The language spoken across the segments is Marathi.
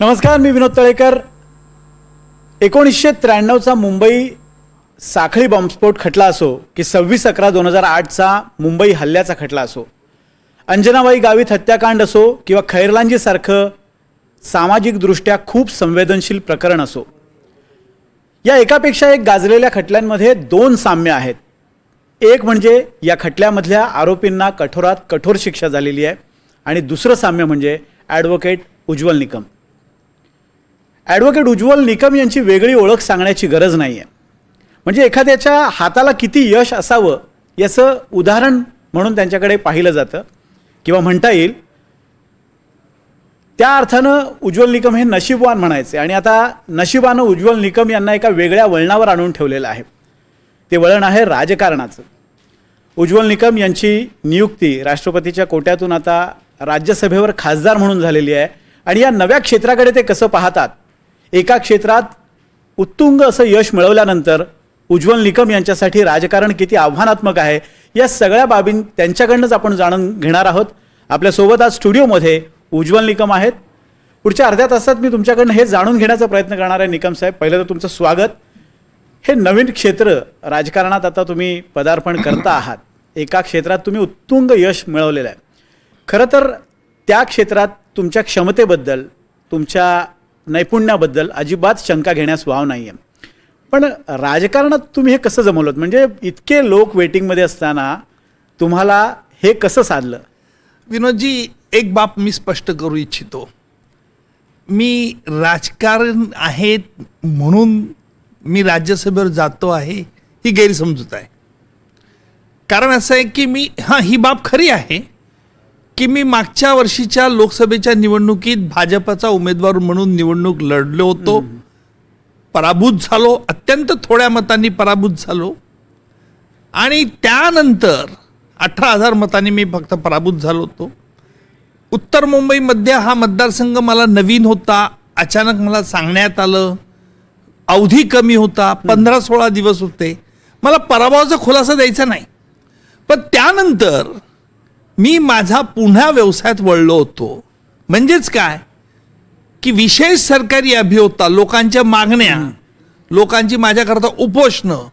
नमस्कार मी विनोद तळेकर. एकोणीसशे त्र्याण्णवचा मुंबई साखळी बॉम्बस्फोट खटला असो की सव्वीस अकरा दोन हजार आठचा मुंबई हल्ल्याचा खटला असो अंजनाबाई गावीत हत्याकांड असो किंवा खैरलांजीसारखं सामाजिकदृष्ट्या खूप संवेदनशील प्रकरण असो. या एकापेक्षा एक गाजलेल्या खटल्यांमध्ये दोन साम्य आहेत. एक म्हणजे या खटल्यामधल्या आरोपींना कठोरात कठोर शिक्षा झालेली आहे आणि दुसरं साम्य म्हणजे ॲडव्होकेट उज्ज्वल निकम. ॲडव्होकेट उज्ज्वल निकम यांची वेगळी ओळख सांगण्याची गरज नाही आहे म्हणजे एखाद्याच्या हाताला किती यश असावं याचं उदाहरण म्हणून त्यांच्याकडे पाहिलं जातं किंवा म्हणता येईल. त्या अर्थानं उज्ज्वल निकम हे नशीबवान म्हणायचे. आणि आता नशिबानं उज्ज्वल निकम यांना एका वेगळ्या वळणावर आणून ठेवलेलं आहे. ते वळण आहे राजकारणाचं. उज्ज्वल निकम यांची नियुक्ती राष्ट्रपतीच्या कोट्यातून आता राज्यसभेवर खासदार म्हणून झालेली आहे. आणि या नव्या क्षेत्राकडे ते कसं पाहतात एका क्षेत्रात उत्तुंग असं यश मिळवल्यानंतर उज्ज्वल निकम यांच्यासाठी राजकारण किती आव्हानात्मक आहे या सगळ्या बाबी त्यांच्याकडनंच आपण जाणून घेणार आहोत. आपल्यासोबत आज स्टुडिओमध्ये उज्ज्वल निकम आहेत. पुढच्या अर्ध्या तासात मी तुमच्याकडनं हे जाणून घेण्याचा प्रयत्न करणार आहे निकम साहेब. पहिलं तर तुमचं स्वागत. हे नवीन क्षेत्र राजकारणात आता तुम्ही पदार्पण करता आहात. एका क्षेत्रात तुम्ही उत्तुंग यश मिळवलेलं आहे. खरं तर त्या क्षेत्रात तुमच्या क्षमतेबद्दल तुमच्या नैपुण्याबद्दल अजिबात शंका घेण्यास वाव नाही आहे पण राजकारणात तुम्ही हे कसं जमवलं म्हणजे इतके लोक वेटिंगमध्ये असताना तुम्हाला हे कसं साधलं? विनोदजी एक बाब मी स्पष्ट करू इच्छितो. मी राजकारण आहे म्हणून मी राज्यसभेवर जातो आहे ही गैरसमजूत आहे. कारण असं आहे की मी हां ही बाब खरी आहे. की मी मागच्या वर्षीच्या लोकसभेच्या निवडणुकीत भाजपचा उमेदवार म्हणून निवडणूक लढलो होतो. पराभूत झालो. अत्यंत थोड्या मतांनी पराभूत झालो. आणि त्यानंतर अठरा हजार मतांनी मी फक्त पराभूत झालो होतो. उत्तर मुंबईमध्ये हा मतदारसंघ मला नवीन होता. अचानक मला सांगण्यात आलं. अवधी कमी होता. पंधरा सोळा दिवस होते. मला पराभवाचा खुलासा द्यायचा नाही. पण त्यानंतर मी माझा पुन्हा व्यवसायात वळलो होतो. म्हणजेच काय? की विशेष सरकारी अभियोक्ता लोकांच्या मागण्या लोकांची माझ्याकरता उपोषणं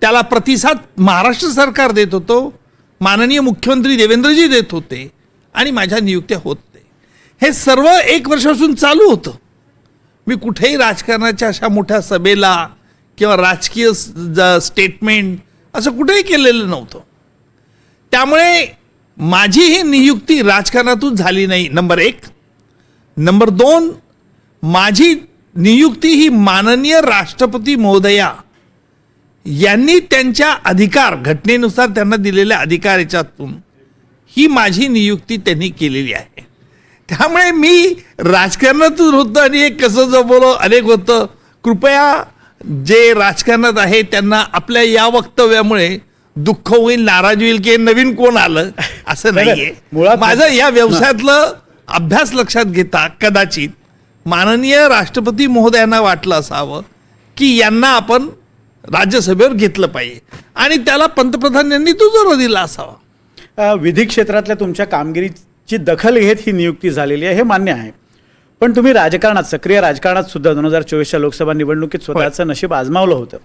त्याला प्रतिसाद महाराष्ट्र सरकार देत होतो माननीय मुख्यमंत्री देवेंद्रजी देत होते आणि माझ्या नियुक्त्या होत हे सर्व एक वर्षापासून चालू होतं. मी कुठेही राजकारणाच्या अशा मोठ्या सभेला किंवा राजकीय स्टेटमेंट असं कुठेही केलेलं नव्हतं. त्यामुळे माझी ही नियुक्ती राजकारणातून झाली नाही. नंबर एक. नंबर दोन माझी नियुक्ती ही माननीय राष्ट्रपती महोदया यांनी त्यांच्या अधिकार घटनेनुसार त्यांना दिलेल्या अधिकार याच्यातून ही माझी नियुक्ती त्यांनी केलेली आहे. त्यामुळे मी राजकारणातून होतं आणि एक कसं जमवलं अनेक होतं. कृपया जे राजकारणात आहे त्यांना आपल्या या वक्तव्यामुळे दुःख होईल नाराज होईल की नवीन कोण आलं असं नाही, नाहीये. मुळात- माझं या व्यवसायातलं अभ्यास लक्षात घेता कदाचित माननीय राष्ट्रपती महोदयांना वाटलं असावं की यांना आपण राज्यसभेवर घेतलं पाहिजे. आणि त्याला पंतप्रधान यांनी दुजोरा दिला असावा. विधी क्षेत्रातल्या तुमच्या कामगिरीची दखल घेत ही नियुक्ती झालेली आहे हे मान्य आहे. पण तुम्ही राजकारणात सक्रिय राजकारणात सुद्धा दोन हजार चोवीसच्या लोकसभा निवडणुकीत स्वतःचं नशीब आजमावलं होतं.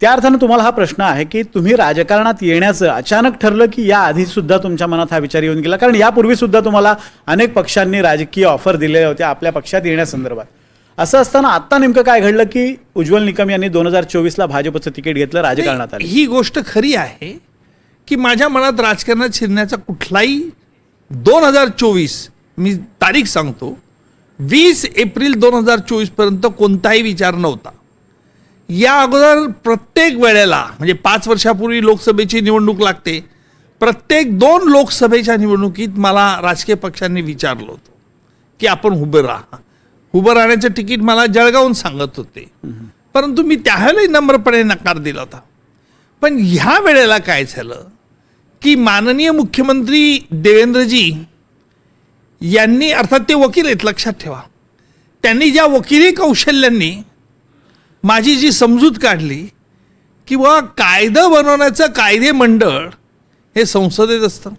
त्या अर्थानं तुम्हाला हा प्रश्न आहे की तुम्ही राजकारणात येण्याचं अचानक ठरलं की या आधी सुद्धा तुमच्या मनात हा विचार येऊन गेला? कारण यापूर्वी सुद्धा तुम्हाला अनेक पक्षांनी राजकीय ऑफर दिलेल्या होत्या आपल्या पक्षात येण्यासंदर्भात. असं असताना आता नेमकं काय घडलं की उज्ज्वल निकम यांनी दोन हजार चोवीसला भाजपचं तिकीट घेतलं राजकारणात आलं? ही गोष्ट खरी आहे की माझ्या मनात राजकारणात शिरण्याचा कुठलाही दोन हजार चोवीस मी तारीख सांगतो वीस एप्रिल दोन हजार चोवीसपर्यंत कोणताही विचार नव्हता. या अगोदर प्रत्येक वेळेला म्हणजे पाच वर्षापूर्वी लोकसभेची निवडणूक लागते प्रत्येक दोन लोकसभेच्या निवडणुकीत मला राजकीय पक्षांनी विचारलं होतं की आपण उभं राहा. उभं राहण्याचं तिकीट मला जळगावून सांगत होते. परंतु मी त्यावेळेलाही नम्रपणे नकार दिला होता. पण ह्या वेळेला काय झालं की माननीय मुख्यमंत्री देवेंद्रजी यांनी अर्थात ते वकील आहेत लक्षात ठेवा. त्यांनी ज्या वकिली कौशल्यांनी माझी जी समजूत काढली की बुवा कायदं बनवण्याचं कायदे मंडळ हे संसदेत असतं.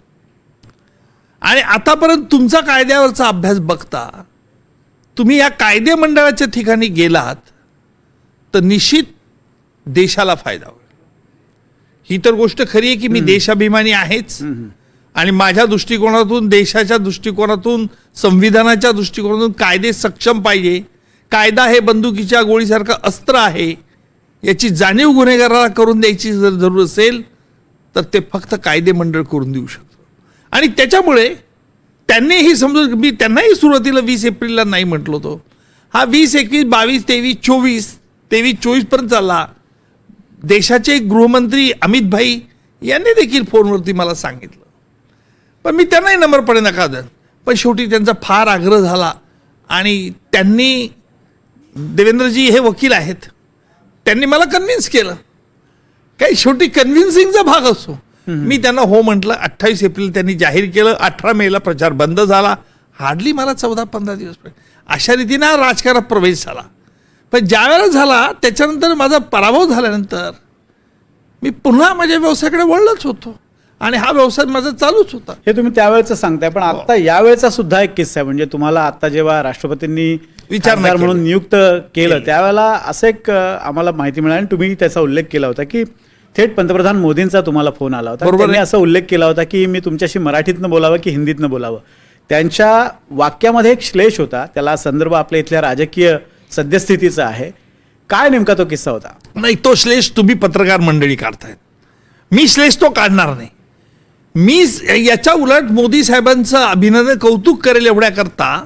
आणि आतापर्यंत तुमचा कायद्यावरचा अभ्यास बघता तुम्ही या कायदे मंडळाच्या ठिकाणी गेलात तर निश्चित देशाला फायदा होईल. ही तर गोष्ट खरी आहे की मी देशाभिमानी आहेच. आणि माझ्या दृष्टिकोनातून देशाच्या दृष्टिकोनातून संविधानाच्या दृष्टिकोनातून कायदे सक्षम पाहिजे. कायदा हे बंदुकीच्या गोळीसारखं अस्त्र आहे याची जाणीव गुन्हेगाराला करून द्यायची जर जरूर असेल तर ते फक्त कायदे मंडळ करून देऊ शकतो. आणि त्याच्यामुळे त्यांनीही समजून मी त्यांनाही सुरुवातीला वीस एप्रिलला नाही म्हटलो होतो. हा वीस एकवीस बावीस तेवीस चोवीस तेवीस चोवीसपर्यंत चालला. देशाचे गृहमंत्री अमित भाई यांनी देखील फोनवरती मला सांगितलं. पण मी त्यांनाही नम्रपणे नका देत पण शेवटी त्यांचा फार आग्रह झाला. आणि त्यांनी देवेंद्रजी हे वकील आहेत. त्यांनी मला कन्व्हिन्स केलं. काही शेवटी कन्व्हिन्सिंगचा भाग असतो मी त्यांना हो म्हटलं अठ्ठावीस एप्रिल त्यांनी जाहीर केलं अठरा मेला प्रचार बंद झाला. हार्डली मला चौदा पंधरा दिवस. अशा रीतीने राजकारणात प्रवेश झाला. पण ज्या वेळेला झाला त्याच्यानंतर माझा पराभव झाल्यानंतर मी पुन्हा माझ्या व्यवसायाकडे वळलंच होतो. आणि हा व्यवसाय माझा चालूच होता. हे तुम्ही त्यावेळेचं सांगताय पण आता यावेळेचा सुद्धा एक किस्सा आहे. म्हणजे तुम्हाला आता जेव्हा राष्ट्रपतींनी विचारणा खासदार म्हणून. नियुक्त केलं त्यावेळेला असं एक आम्हाला माहिती मिळाली आणि तुम्ही त्याचा उल्लेख केला होता की थेट पंतप्रधान मोदींचा तुम्हाला फोन आला होता. बरोबर त्यांनी. असा उल्लेख केला होता की मी तुमच्याशी मराठीतनं बोलावं की हिंदीतनं बोलावं. त्यांच्या वाक्यामध्ये एक श्लेष होता त्याला संदर्भ आपल्या इथल्या राजकीय सद्यस्थितीचा आहे. काय नेमका तो किस्सा होता? नाही तो श्लेष तुम्ही पत्रकार मंडळी काढतायत. मी श्लेष तो काढणार नाही. मी याच्या उलट मोदी साहेबांचं अभिनंदन कौतुक करेल एवढ्याकरता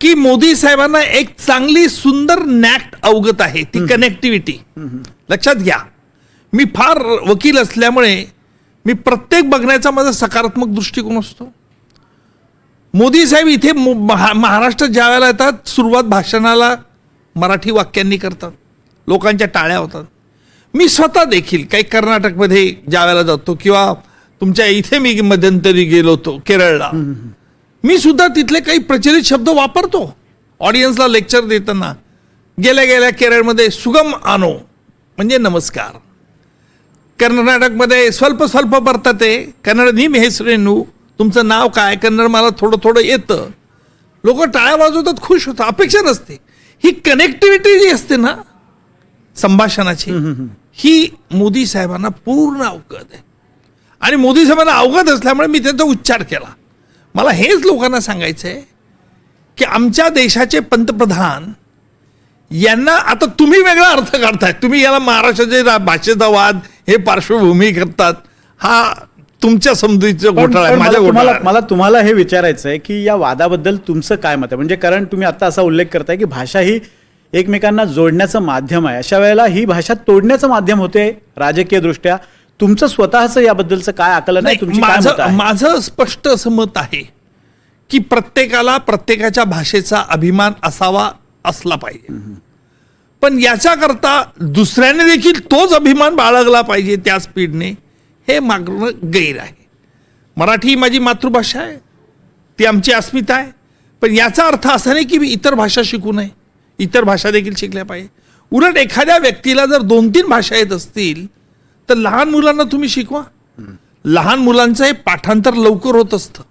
की मोदी साहेबांना एक चांगली सुंदर नॅक्ट अवगत आहे ती कनेक्टिव्हिटी लक्षात घ्या. मी फार वकील असल्यामुळे मी प्रत्येक बघण्याचा माझा सकारात्मक दृष्टिकोन असतो. मोदी साहेब इथे मु- महा- महाराष्ट्रात ज्या वेळेला येतात सुरुवात भाषणाला मराठी वाक्यांनी करतात. लोकांच्या टाळ्या होतात. मी स्वतः देखील काही कर्नाटकमध्ये ज्या वेळेला जातो किंवा तुमच्या इथे मी मध्यंतरी गेलो होतो केरळला. मी सुद्धा तिथले काही प्रचलित शब्द वापरतो. ऑडियन्सला लेक्चर देताना. गेल्या गेल्या केरळमध्ये सुगम आनो म्हणजे नमस्कार. कर्नाटकमध्ये स्वल्प स्वल्प बर्ताते कन्नड नीम हेसरेनू तुमचं नाव काय? कन्नड मला थोडं थोडं येतं. लोक टाळ्या वाजवतात खुश होतात अपेक्षा नसते. ही कनेक्टिव्हिटी जी असते ना संभाषणाची ही मोदी साहेबांना पूर्ण अवगत आहे. आणि मोदी साहेबांना अवगत असल्यामुळे मी त्यांचा उच्चार केला. मला हेच लोकांना सांगायचं आहे की आमच्या देशाचे पंतप्रधान यांना आता तुम्ही वेगळा अर्थ काढताय. तुम्ही याला महाराष्ट्राचे भाषेचा वाद हे पार्श्वभूमी करतात. हा तुमच्या समजुतीचा घोटाळा आहे माझ्या घोटाळा मला तुम्हाला हे विचारायचं आहे की या वादाबद्दल तुमचं काय मत आहे? म्हणजे कारण तुम्ही आता असा उल्लेख करताय की भाषा ही एकमेकांना जोडण्याचं माध्यम आहे. अशा वेळेला ही भाषा तोडण्याचं माध्यम होते राजकीय दृष्ट्या तुमचं स्वतःचं याबद्दलचं काय आकलन आहे? नाही, तुमची माझं? माझं स्पष्ट असं मत आहे की प्रत्येकाला प्रत्येकाच्या भाषेचा अभिमान असावा असला पाहिजे. पण याच्याकरता दुसऱ्याने देखील तोच अभिमान बाळगला पाहिजे त्या स्पीडने हे मागणं गैर आहे. मराठी ही माझी मातृभाषा आहे. ती आमची अस्मिता आहे. पण याचा अर्थ असा नाही की मी इतर भाषा शिकू नये. इतर भाषा देखील शिकल्या पाहिजे. उलट एखाद्या व्यक्तीला जर दोन तीन भाषा येत असतील तर लहान मुलांना तुम्ही शिकवा. लहान मुलांचं हे पाठांतर लवकर होत असतं.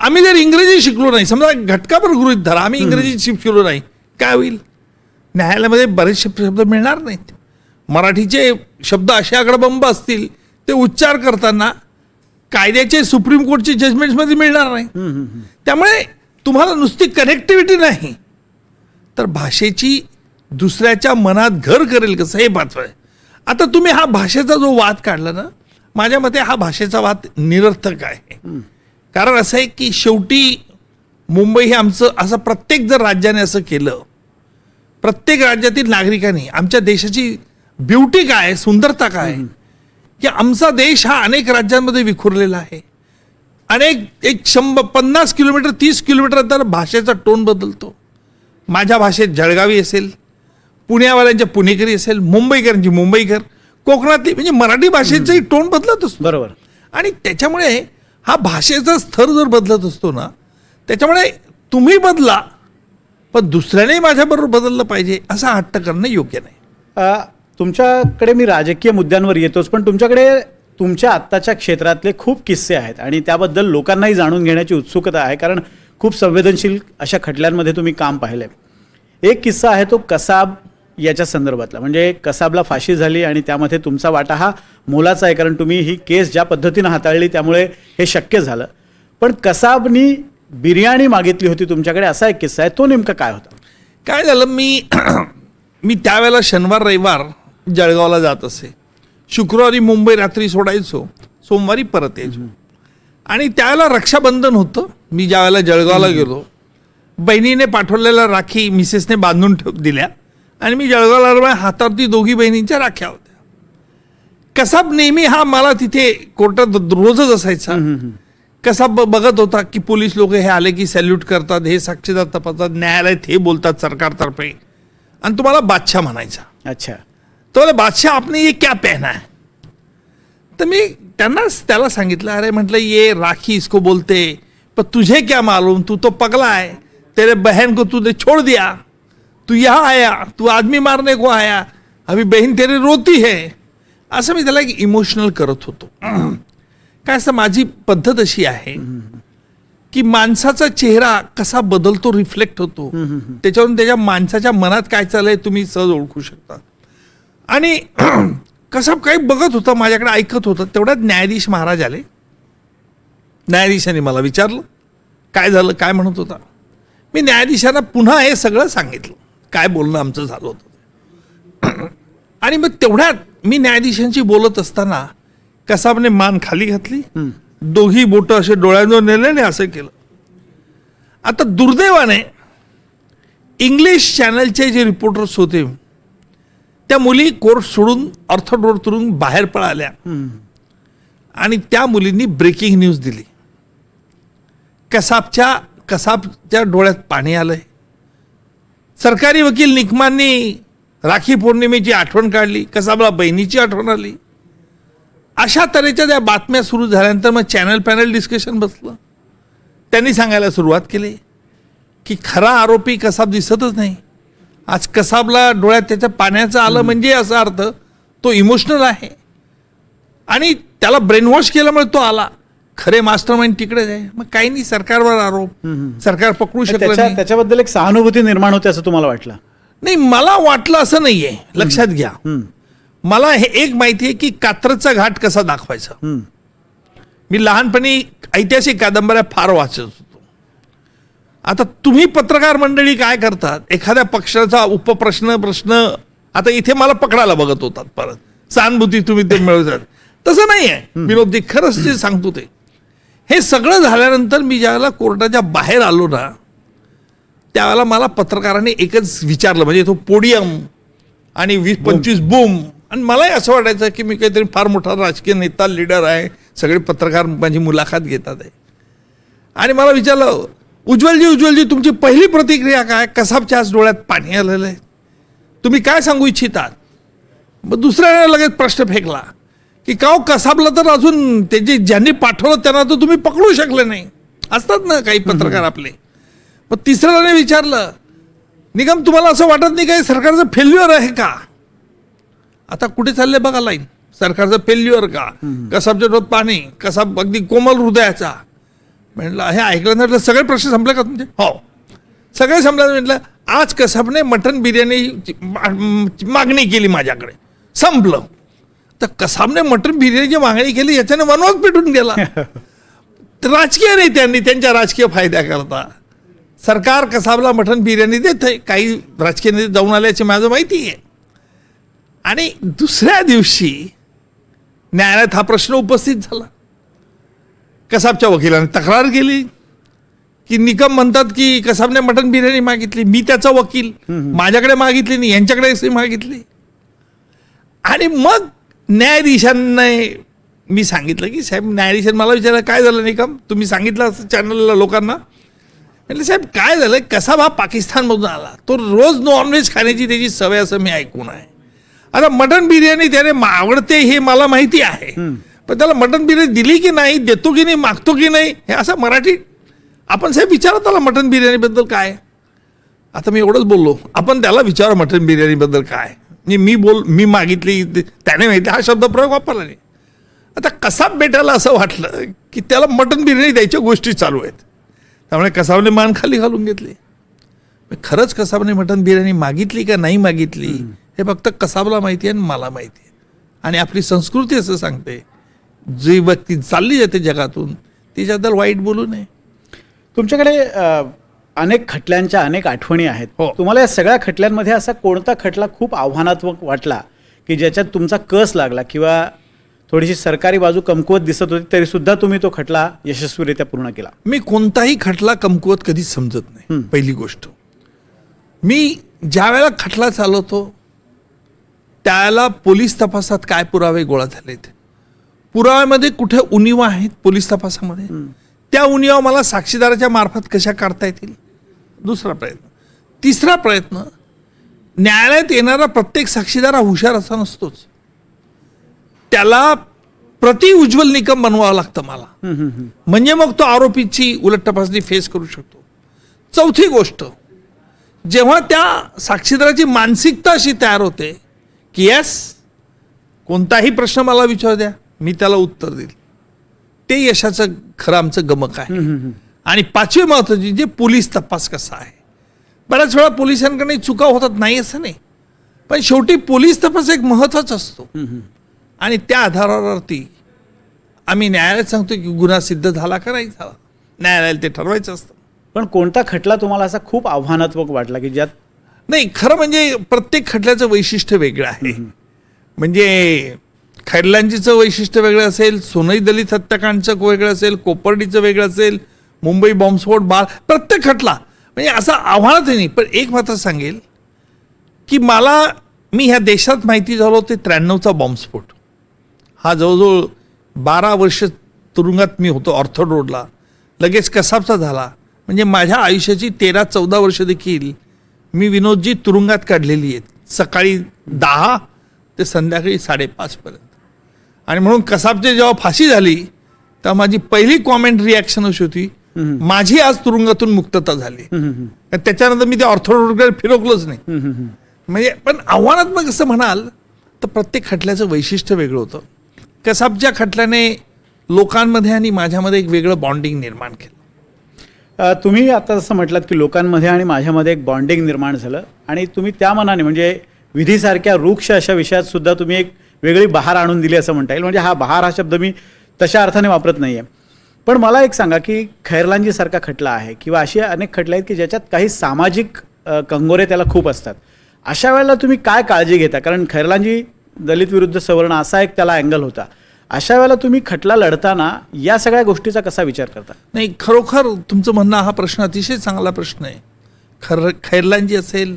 आम्ही जर इंग्रजी शिकलो नाही समजा घटकाभर गृहित धरा आम्ही इंग्रजी शिकलो नाही काय होईल? न्यायालयामध्ये बरेचसे शब्द मिळणार नाहीत. मराठीचे शब्द असे आगडबंब असतील ते उच्चार करताना कायद्याचे सुप्रीम कोर्टचे जजमेंट्समध्ये मिळणार नाही. त्यामुळे तुम्हाला नुसती कनेक्टिव्हिटी नाही. तर भाषेची दुसऱ्याच्या मनात घर करेल कसं हे महत्त्व आहे. आता तुम्ही हा भाषेचा जो वाद काढला ना माझ्या मते हा भाषेचा वाद निरर्थक आहे. कारण असं आहे की शेवटी मुंबई हे आमचं असं प्रत्येक जर राज्याने असं केलं प्रत्येक राज्यातील नागरिकांनी आमच्या देशाची ब्युटी काय आहे, सुंदरता काय? की आमचा देश हा अनेक राज्यांमध्ये विखुरलेला आहे. अनेक एक शंभर पन्नास किलोमीटर तीस किलोमीटर अंतर भाषेचा टोन बदलतो. माझ्या भाषेत जळगावी असेल पुण्यावाल्यांच्या पुणेकरी असेल मुंबईकरांची मुंबईकर कोकणातली म्हणजे मराठी भाषेचाही टोन बदलत असतो. बरोबर. आणि त्याच्यामुळे हा भाषेचा स्तर जर बदलत असतो ना त्याच्यामुळे तुम्ही बदला पण दुसऱ्याने माझ्याबरोबर बदललं पाहिजे असा हट्ट करणं योग्य नाही. तुमच्याकडे मी राजकीय मुद्द्यांवर येतोच पण तुमच्याकडे तुमच्या आत्ताच्या क्षेत्रातले खूप किस्से आहेत आणि त्याबद्दल लोकांनाही जाणून घेण्याची उत्सुकता आहे कारण खूप संवेदनशील अशा खटल्यांमध्ये तुम्ही काम पाहिलं आहे एक किस्सा आहे तो कसाब याच्या संदर्भातला. म्हणजे कसाबला फाशी झाली आणि त्यामध्ये तुमचा वाटा हा मोलाचा आहे कारण तुम्ही ही केस ज्या पद्धतीनं हाताळली त्यामुळे हे शक्य झालं. पण कसाबनी बिर्याणी मागितली होती तुमच्याकडे असा एक किस्सा आहे. तो नेमका काय होता? काय झालं मी मी त्यावेळेला शनिवार रविवार जळगावला जात असे. शुक्रवारी मुंबई रात्री सोडायचो सोमवारी परत यायचो. आणि त्यावेळेला रक्षाबंधन होतं. मी ज्यावेळेला जळगावला गेलो बहिणीने पाठवलेल्या राखी मिसेसने बांधून ठेव दिल्या. आणि मी जळगावला आलो, हातावरती दोघी बहिणींच्या राख्या होत्या. कसाब नेहमी हा मला तिथे कोर्टात रोजच असायचा. कसा ब बघत होता की पोलीस लोक हे आले की सॅल्यूट करतात हे साक्षीदार तपासतात न्यायालयात हे बोलतात सरकारतर्फे. आणि तुम्हाला बादशाह म्हणायचा. अच्छा. तो बादशाह आपने ये क्या पहना है? तर मी त्यांना त्याला सांगितलं अरे म्हटलं ये राखी इसको बोलते पर तुझे क्या मालूम? तू तो पगला है तेरे बहन को तूने छोड़ दिया. तू यहाँ आया तू आदमी मारने को आया अभी बहीण तेरी रोती है। असं मी त्याला एक इमोशनल करत होतो. काय असं माझी पद्धत अशी आहे की माणसाचा चेहरा कसा बदलतो रिफ्लेक्ट होतो. त्याच्यावरून त्याच्या माणसाच्या मनात काय चाललंय तुम्ही सहज ओळखू शकता. आणि कसा काही बघत होता माझ्याकडे ऐकत होतं तेवढ्यात न्यायाधीश महाराज आले. न्यायाधीशाने मला विचारलं काय झालं? काय म्हणत होता? मी न्यायाधीशांना पुन्हा हे सगळं सांगितलं. काय बोलणं आमचं झालं होतं. आणि मग तेवढ्यात मी न्यायाधीशांशी बोलत असताना कसाबने मान खाली घातली. दोघी बोटं असे डोळ्यांवर नेले आणि असं केलं. आता दुर्दैवाने इंग्लिश चॅनलचे जे रिपोर्टर्स होते त्या मुली कोर्ट सोडून अर्थ डोरतरून बाहेर पळाल्या. आणि त्या मुलींनी ब्रेकिंग न्यूज दिली. कसाबच्या कसाबच्या डोळ्यात पाणी आलंय. सरकारी वकील निकमांनी राखी पौर्णिमेची आठवण काढली कसाबला बहिणीची आठवण आली. अशा तऱ्हेच्या त्या बातम्या सुरू झाल्यानंतर मग चॅनल पॅनल डिस्कशन बसलं. त्यांनी सांगायला सुरुवात केली की खरा आरोपी कसाब दिसतच नाही. आज कसाबला डोळ्यात त्याच्या पाण्याचं आलं म्हणजे असा अर्थ तो इमोशनल आहे. आणि त्याला ब्रेनवॉश केल्यामुळे तो आला. खरे मास्टर माइंड तिकडेच आहे मग काही नाही सरकारवर आरोप. सरकार पकडू त्याच्या नाही. त्याच्याबद्दल एक सहानुभूती निर्माण होते असं तुम्हाला वाटलं? नाही मला वाटलं असं नाहीये. लक्षात घ्या. मला हे एक माहिती आहे की कात्रचा घाट कसा दाखवायचा? हम्म. मी लहानपणी ऐतिहासिक कादंबऱ्या फार वाचत होतो. आता तुम्ही पत्रकार मंडळी काय करतात? एखाद्या पक्षाचा उपप्रश्न प्रश्न आता इथे मला पकडायला बघत होतात परत. सहानुभूती तुम्ही ते मिळवतात. तसं नाही आहे विनोदी खरंच जे सांगतो ते. हे सगळं झाल्यानंतर मी ज्यावेळेला कोर्टाच्या बाहेर आलो ना त्यावेळेला मला पत्रकाराने एकच विचारलं म्हणजे तो पोडियम आणि वीस पंचवीस बूम. आणि मलाही असं वाटायचं की मी काहीतरी फार मोठा राजकीय नेता लीडर आहे. सगळे पत्रकार माझी मुलाखत घेतात आहे. आणि मला विचारलं उज्ज्वलजी उज्ज्वलजी तुमची पहिली प्रतिक्रिया काय? कसाबच्या आज डोळ्यात पाणी आलेलं आहे? तुम्ही काय सांगू इच्छितात? मग दुसऱ्याने लगेच प्रश्न फेकला. की का हो कसाबला तर अजून ते जे ज्यांनी पाठवलं त्यांना तर तुम्ही पकडू शकले नाही. असतात ना काही पत्रकार आपले. मग तिसऱ्याने विचारलं निगम तुम्हाला असं वाटत नाही काही सरकारचं फेल्युअर आहे का? आता कुठे चाललंय बघा लाईन सरकारचं फेल्युअर का? कसाबच्या डोळ्यात पाणी कसाब अगदी कोमल हृदयाचा. म्हटलं हे ऐकल्यानंतर सगळे प्रश्न संपले का तुमचे? हो. सगळे संपल्यानं म्हटलं आज कसाबने मटन बिर्याणी मागणी केली माझ्याकडे. संपलं. तर कसाबने मटन बिर्याणीची मागणी केली याच्याने वनवास पेटून गेला. राजकीय नेत्यांनी त्यांच्या राजकीय फायद्याकरता. सरकार कसाबला मटन बिर्याणी देत आहे काही राजकीय नेते जाऊन आल्याचे माझं माहिती आहे. आणि दुसऱ्या दिवशी न्यायालयात हा प्रश्न उपस्थित झाला. कसाबच्या वकिलाने तक्रार केली की निकम म्हणतात की कसाबने मटन बिर्याणी मागितली मी त्याचा वकील. माझ्याकडे मागितली नाही यांच्याकडे मागितली. आणि मग न्यायाधीशांना मी सांगितलं की साहेब न्यायाधीशांनी मला विचारलं काय झालं निकम? तुम्ही सांगितलं असं चॅनलला लोकांना? म्हटलं साहेब काय झालं? कसाब हा पाकिस्तानमधून आला? तो रोज नॉनव्हेज खाण्याची त्याची सवय असं मी ऐकून आहे. आता मटन बिर्याणी त्याने आवडते हे मला माहिती आहे. पण त्याला मटन बिर्याणी दिली की नाही देतो की नाही मागतो की नाही हे असं मराठी आपण साहेब विचारा त्याला मटन बिर्याणीबद्दल काय? आता मी एवढंच बोललो आपण त्याला विचारा मटन बिर्याणीबद्दल काय? म्हणजे मी बोल मी मागितली त्याने माहिती हा शब्द प्रयोग वापरला नाही. आता कसा भेटायला असं वाटलं की त्याला मटन बिर्याणी द्यायच्या गोष्टी चालू आहेत? त्यामुळे कसाबने मान खाली घालून घेतली. खरंच कसाबने मटण बिर्याणी मागितली का नाही मागितली हे फक्त कसाबला माहिती आहे आणि मला माहिती आहे. आणि आपली संस्कृती असं सांगते जी व्यक्ती चालली जाते जगातून तिच्याबद्दल वाईट बोलू नये. तुमच्याकडे अनेक खटल्यांच्या अनेक आठवणी आहेत. हो. तुम्हाला या सगळ्या खटल्यांमध्ये असा कोणता खटला खूप आव्हानात्मक वाटला की ज्याच्यात तुमचा कस लागला किंवा थोडीशी सरकारी बाजू कमकुवत दिसत होती तरी सुद्धा तुम्ही तो खटला यशस्वीरित्या पूर्ण केला? मी कोणताही खटला कमकुवत कधीच समजत नाही पहिली गोष्ट. मी ज्या वेळेला खटला चालवतो त्याला पोलीस तपासात काय पुरावे गोळा झालेत पुराव्यामध्ये कुठे उणीवा आहेत पोलीस तपासामध्ये? त्या उणीवा मला साक्षीदाराच्या मार्फत कशा काढता येतील? दुसरा प्रयत्न. तिसरा प्रयत्न न्यायालयात येणारा प्रत्येक साक्षीदार हा हुशार असा नसतोच. त्याला प्रति उज्ज्वल निकम बनवावा लागतं मला. म्हणजे मग तो आरोपीची उलट तपासणी फेस करू शकतो. चौथी गोष्ट जेव्हा त्या साक्षीदाराची मानसिकता अशी तयार होते की यस कोणताही प्रश्न मला विचारू द्या मी त्याला उत्तर देईल. ते यशाचं खरं आमचं गमक आहे. आणि पाचवी महत्वाची जे पोलीस तपास कसा आहे? बऱ्याच वेळा पोलिसांकडे चुका होतात नाही असं नाही. पण शेवटी पोलीस तपास एक महत्त्वाचा असतो. आणि त्या आधारावरती आम्ही न्यायालयात सांगतो की गुन्हा सिद्ध झाला का नाही झाला. न्यायालयाला ते ठरवायचं असतं. पण कोणता खटला तुम्हाला असा खूप आव्हानात्मक वाटला की ज्यात नाही खरं म्हणजे प्रत्येक खटल्याचं वैशिष्ट्य वेगळं आहे. म्हणजे खैरलांजीचं वैशिष्ट्य वेगळं असेल सोनई दलित हत्याकांडचं वेगळं असेल कोपर्डीचं वेगळं असेल मुंबई बॉम्बस्फोट बाळ प्रत्येक खटला. म्हणजे असं आव्हानच नाही. पण एक मात्र सांगेल की मला मी ह्या देशात माहिती झालो ते त्र्याण्णवचा बॉम्बस्फोट हा जवळजवळ बारा वर्ष तुरुंगात मी होतो ऑर्थोड रोडला. लगेच कसाबचा झाला. म्हणजे माझ्या आयुष्याची तेरा चौदा वर्ष देखील मी विनोदजी तुरुंगात काढलेली आहेत. सकाळी दहा ते संध्याकाळी साडेपाचपर्यंत आणि म्हणून कसाबची जेव्हा फाशी झाली तेव्हा माझी पहिली कॉमेंट रिॲक्शन अशी होती माझी आज तुरुंगातून मुक्तता झाली. त्याच्यानंतर मी ते ऑर्थोडॉक्सकडे फिरकलोच नाही. म्हणजे पण आव्हानात्मक असं म्हणाल तर प्रत्येक खटल्याचं वैशिष्ट्य वेगळं होतं. कसाबच्या खटल्याने लोकांमध्ये आणि माझ्यामध्ये एक वेगळं बॉन्डिंग निर्माण केलं. तुम्ही आता जसं म्हटलात की लोकांमध्ये आणि माझ्यामध्ये एक बॉन्डिंग निर्माण झालं. आणि तुम्ही त्या मनाने म्हणजे विधीसारख्या वृक्ष अशा विषयात सुद्धा तुम्ही एक वेगळी बहार आणून दिली असं म्हणता येईल. म्हणजे हा बहार हा शब्द मी तशा अर्थाने वापरत नाही आहे पण मला एक सांगा की खैरलांजीसारखा खटला आहे किंवा अशी अनेक खटले आहेत की ज्याच्यात काही सामाजिक कंगोरे त्याला खूप असतात. अशा वेळेला तुम्ही काय काळजी घेता? कारण खैरलांजी दलित विरुद्ध सवर्ण असा एक त्याला अँगल होता. अशा वेळेला तुम्ही खटला लढताना या सगळ्या गोष्टीचा कसा विचार करता? नाही खरोखर तुमचं म्हणणं हा प्रश्न अतिशय चांगला प्रश्न आहे. खर खैरलांजी असेल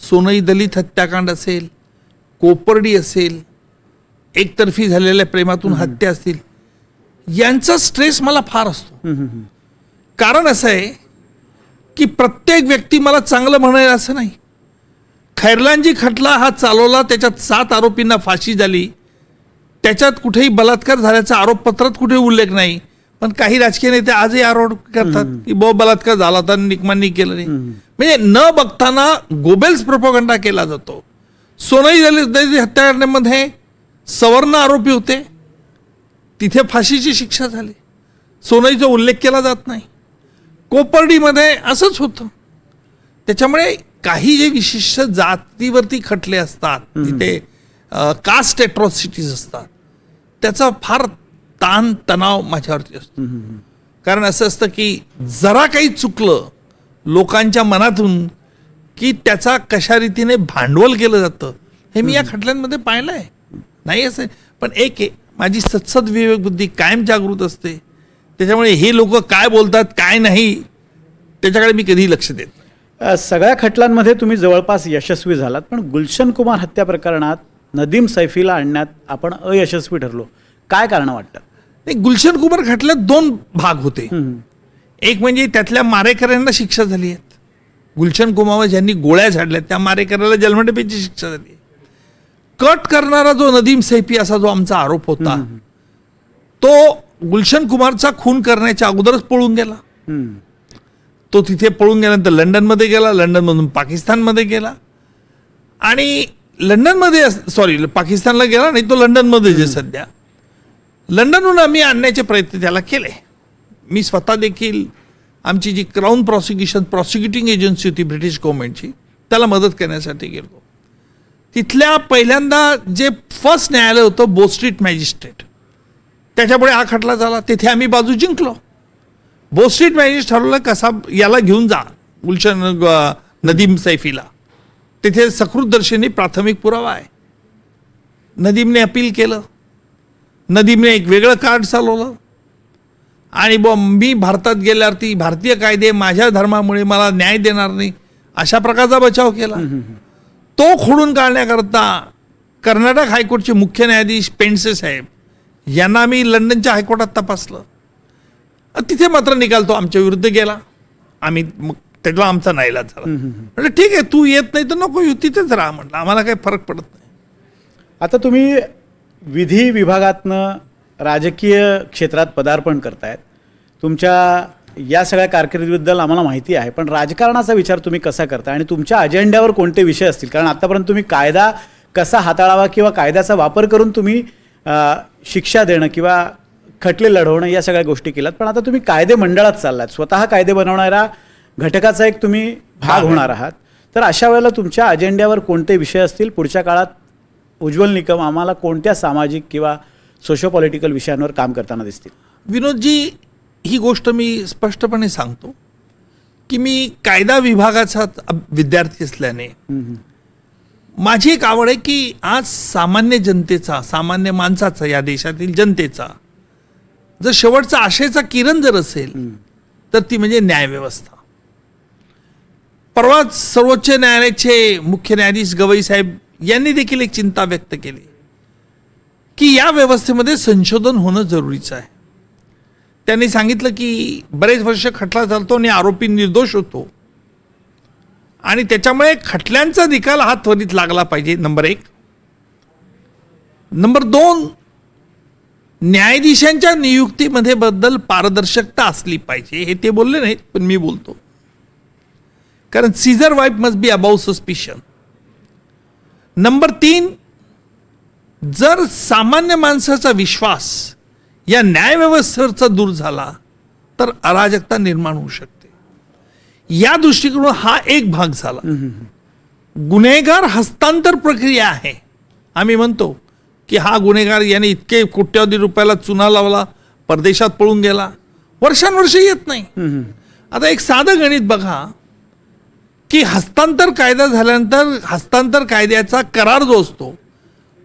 सोनई दलित हत्याकांड असेल कोपर्डी असेल एकतर्फी झालेल्या प्रेमातून हत्या असतील यांचा स्ट्रेस मला फार असतो. कारण असं आहे की प्रत्येक व्यक्ती मला चांगलं म्हणेल असं नाही. खैरलांजी खटला हा चालवला त्याच्यात सात आरोपींना फाशी झाली. त्याच्यात कुठेही बलात्कार झाल्याचा आरोपपत्रात कुठे उल्लेख नाही. पण काही राजकीय नेते आजही आरोप करतात की बो बलात्कार झाला होता निकमांनी केलं नाही. म्हणजे न बघताना गोबेल्स प्रोपोगंडा केला जातो. सोनई दलित हत्याकांडामध्ये सवर्ण आरोपी होते. तिथे फाशीची शिक्षा झाली. सोनईचा उल्लेख केला जात नाही. कोपर्डीमध्ये असंच होतं. त्याच्यामुळे काही जे विशिष्ट जातीवरती खटले असतात तिथे कास्ट एट्रॉसिटीज असतात त्याचा फार ताण तणाव माझ्यावरती असतो. कारण असं असतं की जरा काही चुकलं लोकांच्या मनातून की त्याचा कशा रीतीने भांडवल केलं जातं हे मी या खटल्यांमध्ये पाहिलं आहे नाही असं पण एक माझी सत्सद विवेक बुद्धी कायम जागृत असते. त्याच्यामुळे हे लोक काय बोलतात काय नाही त्याच्याकडे मी कधीही लक्ष देत नाही. सगळ्या खटलांमध्ये तुम्ही जवळपास यशस्वी झालात पण गुलशन कुमार हत्या प्रकरणात नदीम सैफीला आणण्यात आपण अयशस्वी ठरलो. काय कारण वाटतं? नाही गुलशन कुमार खटल्यात दोन भाग होते. एक म्हणजे त्यातल्या मारेकऱ्यांना शिक्षा झाली आहेत गुलशन कुमार ज्यांनी गोळ्या झाडल्या त्या मारेकऱ्याला जन्मठेपेची शिक्षा झाली आहे. कट करणारा जो नदीम सैफी असा जो आमचा आरोप होता तो गुलशन कुमारचा खून करण्याच्या अगोदरच पळून गेला. तो तिथे पळून गेल्यानंतर लंडनमध्ये गेला लंडनमधून पाकिस्तानमध्ये गेला. आणि लंडनमध्ये सॉरी पाकिस्तानला गेला नाही तो लंडनमध्ये जे सध्या. लंडनहून आम्ही आणण्याचे प्रयत्न त्याला केले. मी स्वतः देखील आमची जी क्राऊन प्रॉसिक्युशन प्रॉसिक्युटिंग एजन्सी होती ब्रिटिश गव्हर्नमेंटची त्याला मदत करण्यासाठी गेलो. तिथल्या पहिल्यांदा जे फर्स्ट न्यायालय होतं बोस्ट्रीट मॅजिस्ट्रेट त्याच्यापुढे हा खटला झाला. तिथे आम्ही बाजू जिंकलो. बोस्ट्रीट मॅजिस्ट्रेट ठरवलं कसा याला घेऊन जा गुलशन नदीम सैफीला. तिथे सकृतदर्शनी प्राथमिक पुरावा आहे. नदीमने अपील केलं. नदीमने एक वेगळं कार्ड चालवलं. आणि ब मी भारतात गेल्यावरती भारतीय कायदे माझ्या धर्मामुळे मला न्याय देणार नाही. अशा प्रकारचा बचाव केला. तो खोडून काढण्याकरता कर्नाटक हायकोर्टचे मुख्य न्यायाधीश पेंडसे साहेब यांना मी लंडनच्या हायकोर्टात तपासलं. तिथे मात्र निकाल तो आमच्या विरुद्ध गेला. आम्ही मग त्याला आमचा नाईलाज झाला. म्हटलं ठीक आहे तू येत नाही तर नको येऊ तिथेच राहा म्हटलं. आम्हाला काही फरक पडत नाही. आता तुम्ही विधी विभागातनं राजकीय क्षेत्रात पदार्पण करतायत. तुमच्या या सगळ्या कारकिर्दीबद्दल आम्हाला माहिती आहे पण राजकारणाचा विचार तुम्ही कसा करता आणि तुमच्या अजेंड्यावर कोणते विषय असतील? कारण आतापर्यंत तुम्ही कायदा कसा हाताळावा किंवा कायद्याचा वापर करून तुम्ही शिक्षा देणं किंवा खटले लढवणं या सगळ्या गोष्टी केल्यात पण आता तुम्ही कायदे मंडळात चाललात. स्वतः कायदे बनवणाऱ्या घटकाचा एक तुम्ही भाग होणार आहात. तर अशा वेळेला तुमच्या अजेंड्यावर कोणते विषय असतील? पुढच्या काळात उज्ज्वल निकम आम्हाला कोणत्या सामाजिक किंवा सोशो पॉलिटिकल विषयांवर काम करताना दिसतील? विनोदजी ही गोष्ट मी स्पष्टपणे सांगतो की मी कायदा विभागाचा विद्यार्थी असल्याने माझी एक आवड आहे की आज सामान्य जनतेचा सामान्य माणसाचा या देशातील जनतेचा जर शेवटचा आशेचा किरण जर असेल तर ती म्हणजे न्यायव्यवस्था. परवाच सर्वोच्च न्यायालयाचे मुख्य न्यायाधीश गवई साहेब यांनी देखील एक चिंता व्यक्त केली की या व्यवस्थेमध्ये संशोधन होणं जरुरीचं आहे. त्यांनी सांगितलं की बरेच वर्ष खटला चालतो आणि आरोपी निर्दोष होतो. आणि त्याच्यामुळे खटल्यांचा निकाल हा त्वरित लागला पाहिजे नंबर एक. नंबर दोन न्यायाधीशांच्या नियुक्तीमध्ये बद्दल पारदर्शकता असली पाहिजे हे ते बोलले नाहीत पण मी बोलतो. कारण Caesar wife must be above suspicion number तीन जर सामान्य माणसाचा विश्वास या न्यायव्यवस्थेवरचा दूर झाला तर अराजकता निर्माण होऊ शकते. या दृष्टिकोन हा एक भाग झाला. गुन्हेगार हस्तांतर प्रक्रिया आहे. आम्ही म्हणतो की हा गुन्हेगार याने इतके कोट्यावधी रुपयाला चुना लावला परदेशात पळून गेला. वर्षानुवर्ष येत नाही. आता एक साधं गणित बघा की हस्तांतर कायदा झाल्यानंतर हस्तांतर कायद्याचा करार जो असतो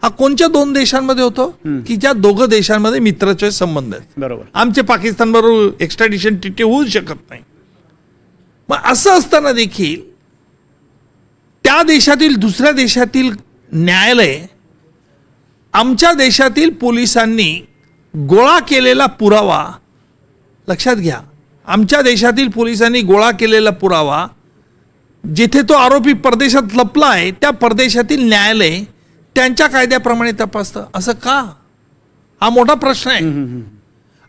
हा कोणत्या दोन देशांमध्ये होतो? की ज्या दोघं देशांमध्ये मित्राचे संबंध आहेत. बरोबर. आमचे पाकिस्तानबरोबर एक्स्ट्रॅडिशन टिटे होऊ शकत नाही. मग असं असताना देखील त्या देशातील दुसऱ्या देशातील न्यायालय आमच्या देशातील पोलिसांनी गोळा केलेला पुरावा लक्षात घ्या आमच्या देशातील पोलिसांनी गोळा केलेला पुरावा जिथे तो आरोपी परदेशात लपला आहे त्या परदेशातील न्यायालय त्यांच्या कायद्याप्रमाणे तपासतं. असं का? हा मोठा प्रश्न आहे.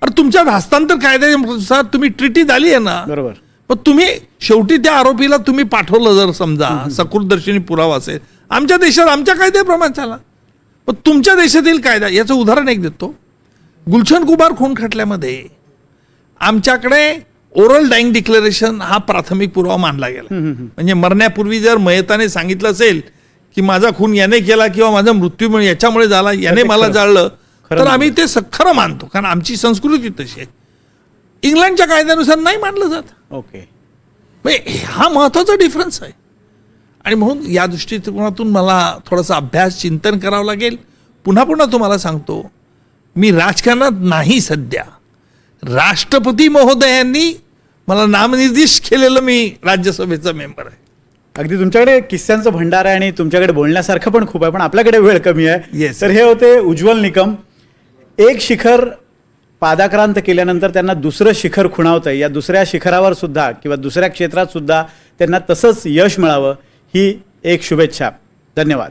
अरे तुमच्या हस्तांतर कायद्यानुसार तुम्ही ट्रिटी झाली आहे ना? बरोबर. पण तुम्ही शेवटी त्या आरोपीला तुम्ही पाठवलं जर समजा सकृतदर्शनी पुरावा असेल. आमच्या देशात आमच्या कायद्याप्रमाणे चाला. पण तुमच्या देशातील कायदा याचं उदाहरण एक देतो. गुलशन कुमार खून खटल्यामध्ये आमच्याकडे ओरल डाईंग डिक्लेरेशन हा प्राथमिक पुरावा मानला गेला. म्हणजे मरण्यापूर्वी जर मयताने सांगितलं असेल की माझा खून याने केला किंवा माझा मृत्यू मिळ- याच्यामुळे झाला याने मला. जाळलं तर आम्ही ते खरं मानतो कारण आमची संस्कृती तशी आहे. इंग्लंडच्या कायद्यानुसार नाही मानलं जात. ओके. म्हणजे हा महत्त्वाचा डिफरन्स आहे. आणि म्हणून या दृष्टिकोनातून मला थोडासा अभ्यास चिंतन करावं लागेल. पुन्हा पुन्हा तुम्हाला सांगतो मी राजकारणात नाही सध्या. राष्ट्रपती महोदयांनी मला नामनिर्देश केलेलं मी राज्यसभेचा मेंबर आहे. अगदी तुमच्याकडे किस्स्यांचं भंडार आहे आणि तुमच्याकडे बोलण्यासारखं पण खूप आहे पण आपल्याकडे वेळ कमी आहे. Yes. तर हे होते उज्ज्वल निकम. एक शिखर पादाक्रांत केल्यानंतर त्यांना दुसरं शिखर खुणावतं या दुसऱ्या शिखरावर सुद्धा किंवा दुसऱ्या क्षेत्रात सुद्धा त्यांना तसंच यश मिळावं ही एक शुभेच्छा. धन्यवाद.